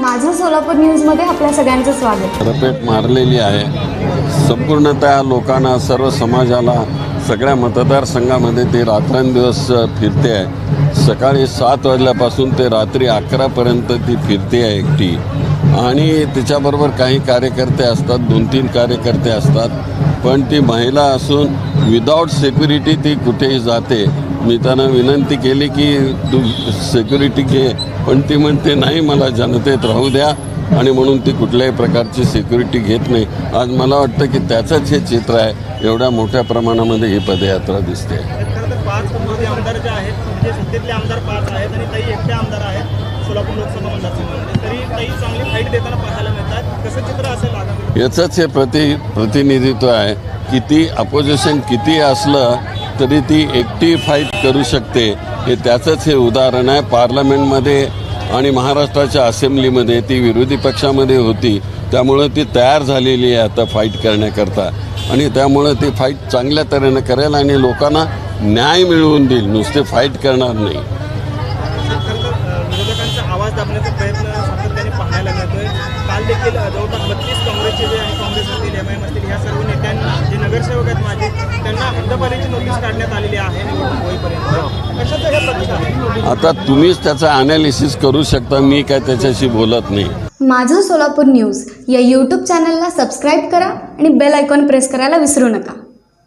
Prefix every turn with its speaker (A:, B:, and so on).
A: माझं सोलापूर न्यूजमध्ये आपल्या सगळ्यांचं स्वागत.
B: रपेट मारलेली आहे. संपूर्णतः लोकांना सर्व समाजाला सगळ्या मतदारसंघामध्ये ते रात्रंदिवस फिरते आहे. सकाळी सात वाजल्यापासून ते रात्री अकरापर्यंत ती फिरते आहे एकटी. आणि तिच्याबरोबर काही कार्यकर्ते असतात दोन तीन कार्यकर्ते असतात. पण ती महिला असून विदाऊट सिक्युरिटी ती कुठेही जाते. मी त्यांना विनंती केली की तू सेक्युरिटी घे. पण ती म्हणते नाही मला जनतेत राहू द्या. आणि म्हणून ती कुठल्याही प्रकारची सिक्युरिटी घेत नाही. आज मला वाटतं की त्याचंच हे चित्र आहे. एवढ्या मोठ्या प्रमाणामध्ये ही पदयात्रा दिसते.
C: म्हणजे
B: याचंच हे प्रति प्रतिनिधित्व आहे. किती अपोजिशन किती असलं तरी ती एकटी फाईट करू शकते. हे त्याचंच हे उदाहरण आहे. पार्लमेंटमध्ये आणि महाराष्ट्राच्या असेंब्लीमध्ये ती विरोधी पक्षामध्ये होती. त्यामुळं ती तयार झालेली आहे आता फाईट करण्याकरता. आणि त्यामुळं ती फाईट चांगल्या तऱ्हेनं करेल आणि लोकांना न्याय मिळवून देईल. नुसते फाईट करणार नाही.
C: आवाज दाबण्याचा प्रयत्न सातत्याने पाहायला मिळतोय. काल देखील जवळपास बत्तीस काँग्रेसचे जे आणि काँग्रेस असतील एम आय एम असतील या सर्व नेत्यांना जे त्यांना हद्दपारीची नोटीस काढण्यात आलेली आहे. निवडणूक होईपर्यंत कशाचं हे प्रतीक आहे
B: आता तुम्हीच त्याचं ॲनालिसिस करू शकता मी काय त्याच्याशी बोलत नाही.
A: माझं सोलापूर न्यूज या यूट्यूब चॅनलला सबस्क्राईब करा आणि बेल आयकॉन प्रेस करायला विसरू नका.